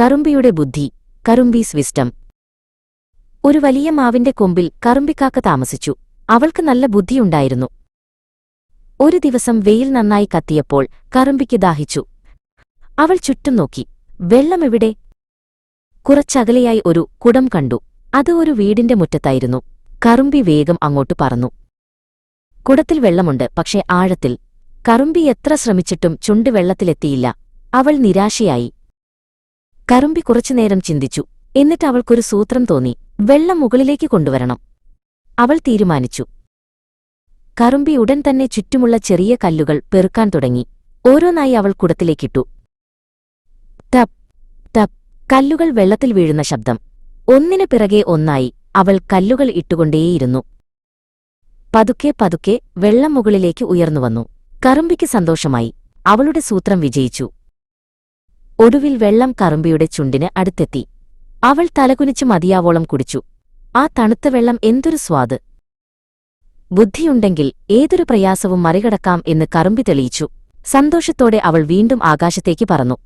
കറുമ്പിയുടെ ബുദ്ധി കറുമ്പീസ് വിസ്റ്റം ഒരു വലിയ മാവിന്റെ കൊമ്പിൽ കറുമ്പിക്കാക്ക താമസിച്ചു. അവൾക്ക് നല്ല ബുദ്ധിയുണ്ടായിരുന്നു ഒരു ദിവസം വെയിൽ നന്നായി കത്തിയപ്പോൾ കറുമ്പിക്ക് ദാഹിച്ചു. അവൾ ചുറ്റും നോക്കി. വെള്ളമെവിടെ കുറച്ചകലെയായി ഒരു കുടം കണ്ടു. അത് ഒരു വീടിന്റെ മുറ്റത്തായിരുന്നു. കറുമ്പി വേഗം അങ്ങോട്ട് പറന്നു. കുടത്തിൽ വെള്ളമുണ്ട് പക്ഷേ ആഴത്തിൽ. കറുമ്പി എത്ര ശ്രമിച്ചിട്ടും ചുണ്ട് വെള്ളത്തിലെത്തിയില്ല. അവൾ നിരാശയായി. കറുമ്പി കുറച്ചുനേരം ചിന്തിച്ചു. എന്നിട്ട് അവൾക്കൊരു സൂത്രം തോന്നി. വെള്ളം മുകളിലേക്ക് കൊണ്ടുവരണം. അവൾ തീരുമാനിച്ചു. കറുമ്പി ഉടൻ തന്നെ ചുറ്റുമുള്ള ചെറിയ കല്ലുകൾ പെറുക്കാൻ തുടങ്ങി. ഓരോന്നായി അവൾ കുടത്തിലേക്കിട്ടു. ടപ് ടപ്. കല്ലുകൾ വെള്ളത്തിൽ വീഴുന്ന ശബ്ദം. ഒന്നിനു പിറകെ ഒന്നായി അവൾ കല്ലുകൾ ഇട്ടുകൊണ്ടേയിരുന്നു. പതുക്കെ പതുക്കെ വെള്ളം മുകളിലേക്ക് ഉയർന്നുവന്നു. കറുമ്പിക്ക് സന്തോഷമായി. അവളുടെ സൂത്രം വിജയിച്ചു. ഒടുവിൽ വെള്ളം കറുമ്പിയുടെ ചുണ്ടിന് അടുത്തെത്തി. അവൾ തലകുനിച്ച് മതിയാവോളം കുടിച്ചു. ആ തണുത്ത വെള്ളം എന്തൊരു സ്വാദ്. ബുദ്ധിയുണ്ടെങ്കിൽ ഏതൊരു പ്രയാസവും മറികടക്കാം എന്ന് കറുമ്പി തെളിയിച്ചു. സന്തോഷത്തോടെ അവൾ വീണ്ടും ആകാശത്തേക്ക് പറന്നു.